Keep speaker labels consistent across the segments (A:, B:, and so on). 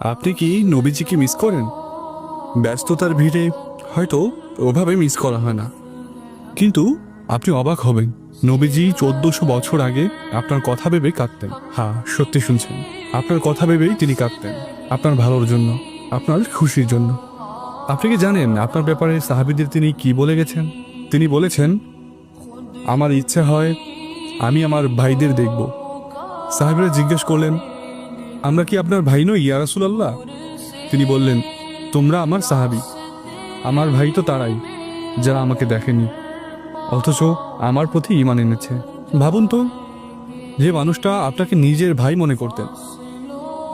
A: আপনি কি নবীজিকে মিস করেন? ব্যস্ততার ভিড়ে হয়তো ওভাবে মিস করা হয় না। কিন্তু আপনি অবাক হবেন। নবীজি চোদ্দশো বছর আগে আপনার কথা ভেবে কাঁদতেন। হ্যাঁ সত্যি শুনছেন। আপনার কথা ভেবেই তিনি কাঁদতেন। আপনার ভালোর জন্য, আপনার খুশির জন্য। আপনি কি জানেন আপনার ব্যাপারে সাহাবিদের তিনি কি বলে গেছেন? তিনি বলেছেন, আমার ইচ্ছে হয় আমি আমার ভাইদের দেখব। সাহেবরা জিজ্ঞেস করলেন আমরা কি আপনার ভাই নই, ইয়া রাসূলুল্লাহ? তিনি বললেন, তোমরা আমার সাহাবি। আমার ভাই তো তারাই, যারা আমাকে দেখেনি। অথচ আমার প্রতি ইমান এনেছে। ভাবুন তো, যে মানুষটা আপনাকে নিজের ভাই মনে করতেন,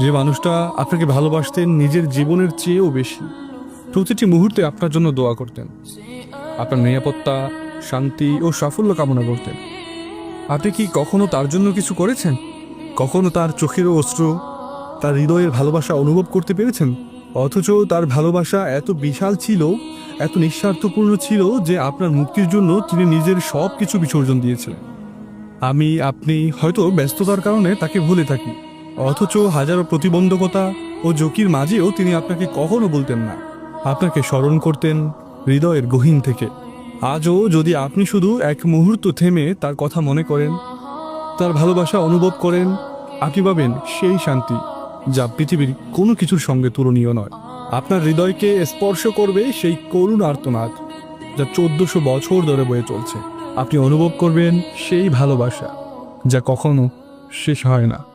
A: যে মানুষটা আপনাকে ভালোবাসতেন নিজের জীবনের চেয়েও বেশি। প্রতিটি মুহূর্তে আপনার জন্য দোয়া করতেন। আপনার নিরাপত্তা, শান্তি ও সাফল্য কামনা করতেন। আপনি কি কখনো তার জন্য কিছু করেছেন? কখনো তার চোখের অস্ত্র তার হৃদয়ের ভালোবাসা অনুভব করতে পেরেছেন? অথচ তার ভালোবাসা এত বিশাল ছিল, এত নিঃস্বার্থপূর্ণ ছিল যে আপনার মুক্তির জন্য তিনি নিজের সব কিছু বিসর্জন দিয়েছিলেন। আমি, আপনি হয়তো ব্যস্ততার কারণে তাকে ভুলে থাকি। অথচ হাজারো প্রতিবন্ধকতা ও ঝুঁকির মাঝেও তিনি আপনাকে কখনো বলতেন না। আপনাকে স্মরণ করতেন হৃদয়ের গহীন থেকে। আজও যদি আপনি শুধু এক মুহূর্ত থেমে তার কথা মনে করেন, তার ভালোবাসা অনুভব করেন, আপনি পাবেন সেই শান্তি। যা পৃথিবীর কোনো কিছুর সঙ্গে তুলনীয় নয়। আপনার হৃদয়কে স্পর্শ করবে সেই করুণ আর্তনাদ যা চোদ্দশো বছর ধরে বয়ে চলছে। আপনি অনুভব করবেন সেই ভালোবাসা যা কখনো শেষ হয় না।